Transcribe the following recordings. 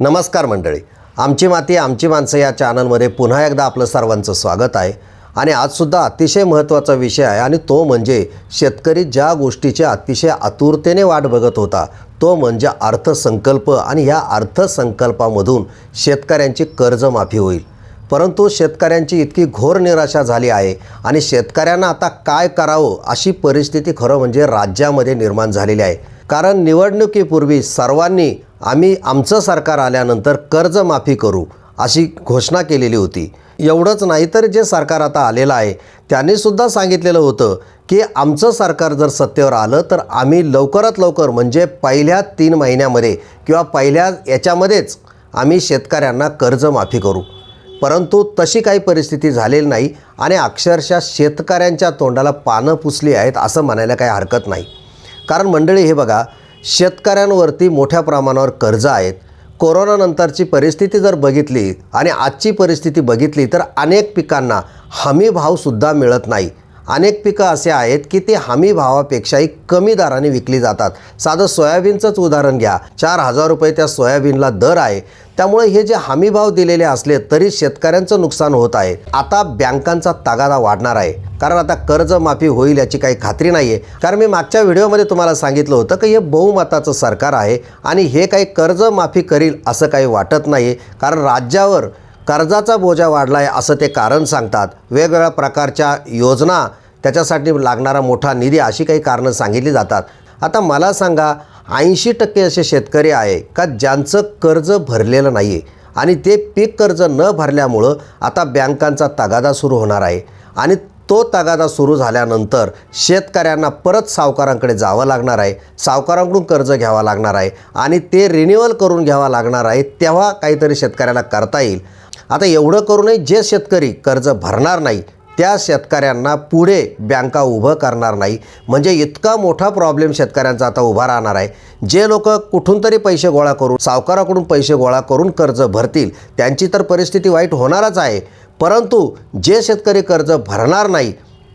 नमस्कार मंडळी. आमची माती आमची माणसं या चॅनलमध्ये पुन्हा एकदा आपलं सर्वांचं स्वागत आहे. आणि आजसुद्धा अतिशय महत्त्वाचा विषय आहे आणि तो म्हणजे शेतकरी ज्या गोष्टीची अतिशय आतुरतेने वाट बघत होता तो म्हणजे अर्थसंकल्प आणि ह्या अर्थसंकल्पामधून शेतकऱ्यांची कर्जमाफी होईल. परंतु शेतकऱ्यांची इतकी घोर निराशा झाली आहे आणि शेतकऱ्यांना आता काय करावं अशी परिस्थिती खरं म्हणजे राज्यामध्ये निर्माण झालेली आहे. कारण निवडणुकीपूर्वी सर्वांनी आम्ही आमचं सरकार आल्यानंतर कर्जमाफी करू अशी घोषणा केलेली होती. एवढंच नाही तर जे सरकार आता आलेलं आहे त्यांनीसुद्धा सांगितलेलं होतं की आमचं सरकार जर सत्तेवर आलं तर आम्ही लवकरात लवकर म्हणजे पहिल्या तीन महिन्यामध्ये किंवा पहिल्या याच्यामध्येच आम्ही शेतकऱ्यांना कर्जमाफी करू. परंतु तशी काही परिस्थिती झालेली नाही आणि अक्षरशः शेतकऱ्यांच्या तोंडाला पानं पुसली आहेत असं म्हणायला काही हरकत नाही. कारण मंडळी हे बघा शेतकऱ्यांवरती मोठ्या प्रमाणावर कर्ज आहेत. कोरोनानंतरची परिस्थिती जर बघितली आणि आजची परिस्थिती बघितली तर अनेक पिकांना हमी भावसुद्धा मिळत नाही. अनेक पिकं असे आहेत की ते हमी भावापेक्षाही कमी दराने विकली जातात. साधं सोयाबीनचंच उदाहरण घ्या. चार हजार रुपये त्या सोयाबीनला दर आहे. त्यामुळे हे जे हमी भाव दिलेले असले तरी शेतकऱ्यांचं नुकसान होत आहे. आता बँकांचा तगादा वाढणार आहे. कारण आता कर्जमाफी होईल याची काही खात्री नाही आहे कारण मी मागच्या व्हिडिओमध्ये तुम्हाला सांगितलं होतं की हे बहुमताचं सरकार आहे आणि हे काही कर्जमाफी करील असं काही वाटत नाही कारण राज्यावर कर्जाचा बोजा वाढला आहे असं ते कारण सांगतात. वेगवेगळ्या प्रकारच्या योजना त्याच्यासाठी लागणारा मोठा निधी अशी काही कारणं सांगितली जातात. आता मला सांगा ऐंशी टक्के असे शेतकरी आहे का ज्यांचं कर्ज भरलेलं नाही आहे आणि ते पीक कर्ज न भरल्यामुळं आता बँकांचा तगादा सुरू होणार आहे. आणि तो तगादा सुरू झाल्यानंतर शेतकऱ्यांना परत सावकारांकडे जावं लागणार आहे. सावकारांकडून कर्ज घ्यावं लागणार आहे. आणि ते रिन्युअल करून घ्यावं लागणार आहे तेव्हा काहीतरी शेतकऱ्याला करता येईल. आता एवढं करूनही जे शेतकरी कर्ज भरणार नाही त्या शेतकऱ्यांना पुढे बँका उभं करणार नाही. म्हणजे इतका मोठा प्रॉब्लेम शेतकऱ्यांचा आता उभा राहणार आहे. जे लोक कुठून तरी पैसे गोळा करून सावकाराकडून पैसे गोळा करून कर्ज भरतील त्यांची तर परिस्थिती वाईट होणारच आहे. परंतु जे शेतकरी कर्ज भरणार नाही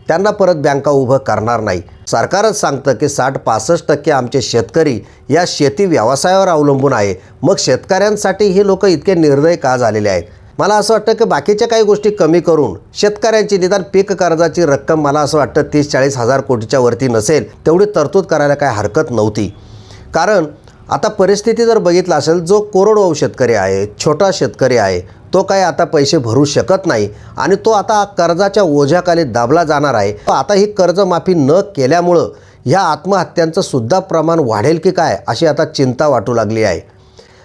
त्यांना परत बँका उभं करणार नाही. सरकारच सांगतं की साठ पासष्ट टक्के आमचे शेतकरी या शेती व्यवसायावर अवलंबून आहे. मग शेतकऱ्यांसाठी हे लोक इतके निर्दय का झालेले आहेत? मला असं वाटतं की बाकीच्या काही गोष्टी कमी करून शेतकऱ्यांची निदान पीक कर्जाची रक्कम मला असं वाटतं तीस चाळीस हजार कोटीच्या वरती नसेल. तेवढी तरतूद करायला काय हरकत नव्हती. कारण आता परिस्थिती जर बघितलं असेल जो कोरडवाहू शेतकरी आहे छोटा शेतकरी आहे तो काय आता पैसे भरू शकत नाही आणि तो आता कर्जाच्या ओझ्याखाली दाबला जाणार आहे. आता ही कर्जमाफी न केल्यामुळं ह्या आत्महत्यांचं सुद्धा प्रमाण वाढेल की काय अशी आता चिंता वाटू लागली आहे.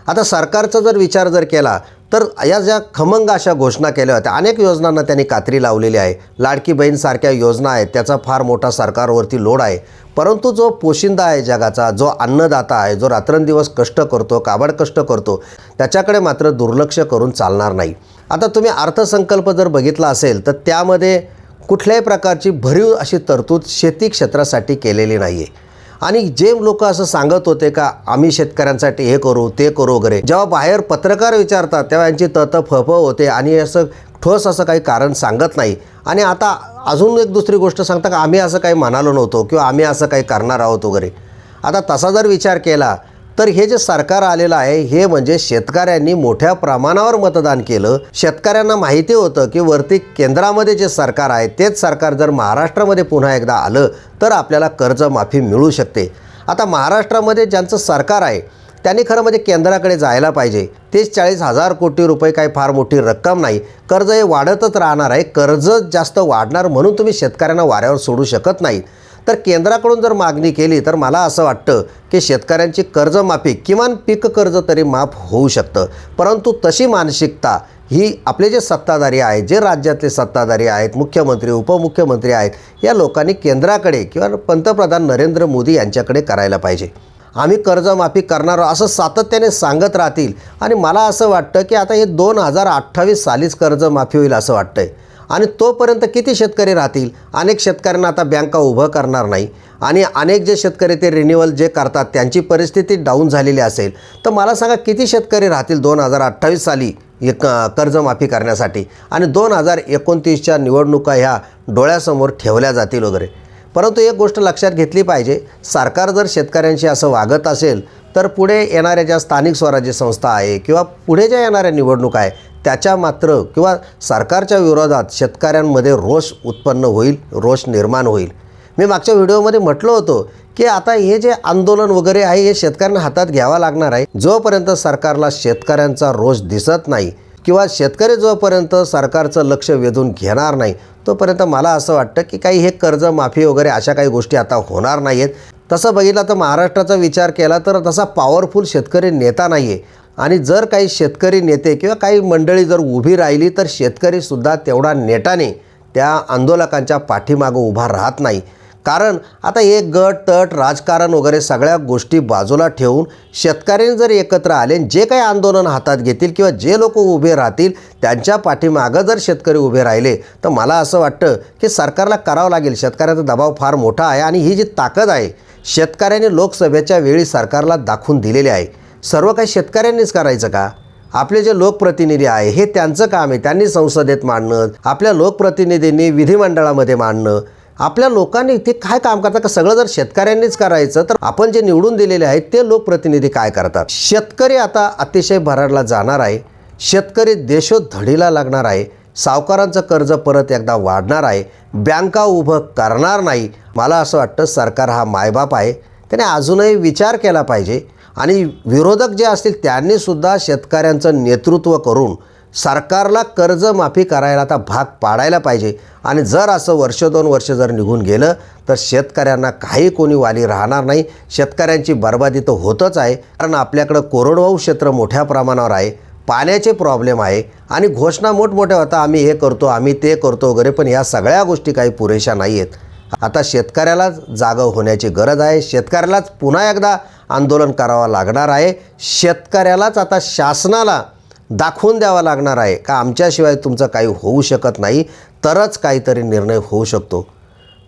आता सरकारचा जर विचार जर केला तर या ज्या खमंग अशा घोषणा केल्या होत्या अनेक योजनांना त्यांनी कात्री लावलेली आहे. लाडकी बहीणसारख्या योजना आहेत त्याचा फार मोठा सरकारवरती लोड आहे. परंतु जो पोशिंदा आहे जगाचा जो अन्नदाता आहे जो रात्रंदिवस कष्ट करतो काबाड कष्ट करतो त्याच्याकडे मात्र दुर्लक्ष करून चालणार नाही. आता तुम्ही अर्थसंकल्प जर बघितला असेल तर त्यामध्ये कुठल्याही प्रकारची भरीव अशी तरतूद शेती क्षेत्रासाठी केलेली नाही आहे आणि जे लोक असं सांगत होते का आम्ही शेतकऱ्यांसाठी हे करू ते करू वगैरे. जेव्हा बाहेर पत्रकार विचारतात तेव्हा यांची तत फफ होते आणि असं ठोस असं काही कारण सांगत नाही. आणि आता अजून एक दुसरी गोष्ट सांगता का आम्ही असं काही म्हणालो नव्हतो किंवा आम्ही असं काही करणार आहोत वगैरे. आता तसा जर विचार केला तर हे जे सरकार आलेलं आहे हे म्हणजे शेतकऱ्यांनी मोठ्या प्रमाणावर मतदान केलं. शेतकऱ्यांना माहिती होतं की वरती केंद्रामध्ये जे सरकार आहे तेच सरकार जर महाराष्ट्रामध्ये पुन्हा एकदा आलं तर आपल्याला कर्जमाफी मिळू शकते. आता महाराष्ट्रामध्ये ज्यांचं सरकार आहे त्यांनी खरं म्हणजे केंद्राकडे जायला पाहिजे. तीस चाळीस हजार कोटी रुपये काही फार मोठी रक्कम नाही. कर्ज हे वाढतच राहणार आहे. कर्ज जास्त वाढणार म्हणून तुम्ही शेतकऱ्यांना वाऱ्यावर सोडू शकत नाही. तर केंद्राकडून जर मागणी केली तर मला असं वाटतं की शेतकऱ्यांची कर्जमाफी किमान पीक कर्ज तरी माफ होऊ शकतं. परंतु तशी मानसिकता ही आपले जे सत्ताधारी आहेत जे राज्यातले सत्ताधारी आहेत मुख्यमंत्री उपमुख्यमंत्री आहेत या लोकांनी केंद्राकडे किंवा पंतप्रधान नरेंद्र मोदी यांच्याकडे करायला पाहिजे. आम्ही कर्जमाफी करणार आहोत असं सातत्याने सांगत राहतील. आणि मला असं वाटतं की आता हे दोन हजार अठ्ठावीस सालीच कर्जमाफी होईल असं वाटतं आहे आणि तोपर्यंत किती शेतकरी राहतील? अनेक शेतकऱ्यांना आता बँका उभं करणार नाही. आणि अनेक जे शेतकरी ते रिन्युअल जे करतात त्यांची परिस्थिती डाऊन झालेली असेल. तर मला सांगा किती शेतकरी राहतील दोन हजार अठ्ठावीस साली एक कर्जमाफी करण्यासाठी? आणि दोन हजार एकोणतीसच्या निवडणुका ह्या डोळ्यासमोर ठेवल्या जातील वगैरे. परंतु एक गोष्ट लक्षात घेतली पाहिजे सरकार जर शेतकऱ्यांशी असं वागत असेल तर पुढे येणाऱ्या ज्या स्थानिक स्वराज्य संस्था आहे किंवा पुढे ज्या येणाऱ्या निवडणुका आहे त्याच्या मात्र किंवा सरकारच्या विरोधात शेतकऱ्यांमध्ये रोष उत्पन्न होईल रोष निर्माण होईल. मी मागच्या व्हिडिओमध्ये म्हटलं होतं की आता हे जे आंदोलन वगैरे आहे हे शेतकऱ्यांना हातात घ्यावा लागणार आहे. जोपर्यंत सरकारला शेतकऱ्यांचा रोष दिसत नाही किंवा शेतकरी जोपर्यंत सरकारचं लक्ष वेधून घेणार नाही तोपर्यंत मला असं वाटतं की काही हे कर्जमाफी वगैरे अशा काही गोष्टी आता होणार नाही आहेत तसं बघितलं तर महाराष्ट्राचा विचार केला तर तसा पॉवरफुल शेतकरी नेता नाही आहे आणि जर काही शेतकरी नेते किंवा काही मंडळी जर उभी राहिली तर शेतकरीसुद्धा तेवढा नेटाने त्या आंदोलकांच्या पाठीमागं उभा राहत नाही. कारण आता हे गट तट राजकारण वगैरे सगळ्या गोष्टी बाजूला ठेवून शेतकऱ्यांनी जर एकत्र आले आणि जे काही आंदोलन हातात घेतील किंवा जे लोक उभे राहतील त्यांच्या पाठीमागं जर शेतकरी उभे राहिले तर मला असं वाटतं की सरकारला करावं लागेल. शेतकऱ्याचा दबाव फार मोठा आहे आणि ही जी ताकद आहे शेतकऱ्यांनी लोकसभेच्या वेळी सरकारला दाखवून दिलेली आहे. सर्व काही शेतकऱ्यांनीच करायचं का? आपले जे लोकप्रतिनिधी आहे हे त्यांचं काम आहे त्यांनी संसदेत मांडणं आपल्या लोकप्रतिनिधींनी विधिमंडळामध्ये मांडणं. आपल्या लोकांनी ते काय काम करतात का? सगळं जर शेतकऱ्यांनीच करायचं तर आपण जे निवडून दिलेले आहेत ते लोकप्रतिनिधी काय करतात? शेतकरी आता अतिशय भराडला जाणार आहे. शेतकरी देशोधडीला लागणार आहे. सावकारांचं कर्ज परत एकदा वाढणार आहे. बँका उभं करणार नाही. मला असं वाटतं सरकार हा मायबाप आहे. त्याने अजूनही विचार केला पाहिजे. आणि विरोधक जे असतील त्यांनीसुद्धा शेतकऱ्यांचं नेतृत्व करून सरकारला कर्जमाफी करायला आता भाग पाडायला पाहिजे. आणि जर असं वर्ष दोन वर्ष जर निघून गेलं तर शेतकऱ्यांना काही कोणी वाली राहणार नाही. शेतकऱ्यांची बर्बादी तर होतच आहे कारण आपल्याकडं कोरडवाहू क्षेत्र मोठ्या प्रमाणावर आहे पाण्याचे प्रॉब्लेम आहे आणि घोषणा मोठमोठ्या होता आम्ही हे करतो आम्ही ते करतो वगैरे पण या सगळ्या गोष्टी काही पुरेशा नाही आहेत आता शेतकऱ्यालाच जागं होण्याची गरज आहे. शेतकऱ्यालाच पुन्हा एकदा आंदोलन करावं लागणार आहे. शेतकऱ्यालाच आता शासनाला दाखवून द्यावा लागणार आहे. का आमच्याशिवाय तुमचं काही होऊ शकत नाही? तरच काहीतरी निर्णय होऊ शकतो.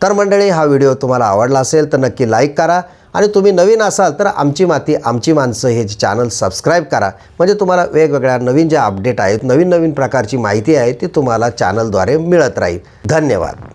तर मंडळी हा व्हिडिओ तुम्हाला आवडला असेल तर नक्की लाईक करा. आणि तुम्ही नवीन असाल तर आमची माती आमची माणसं हे चॅनल सबस्क्राईब करा. म्हणजे तुम्हाला वेगवेगळ्या नवीन ज्या अपडेट आहेत नवीन नवीन प्रकारची माहिती आहे ती तुम्हाला चॅनलद्वारे मिळत राहील. धन्यवाद.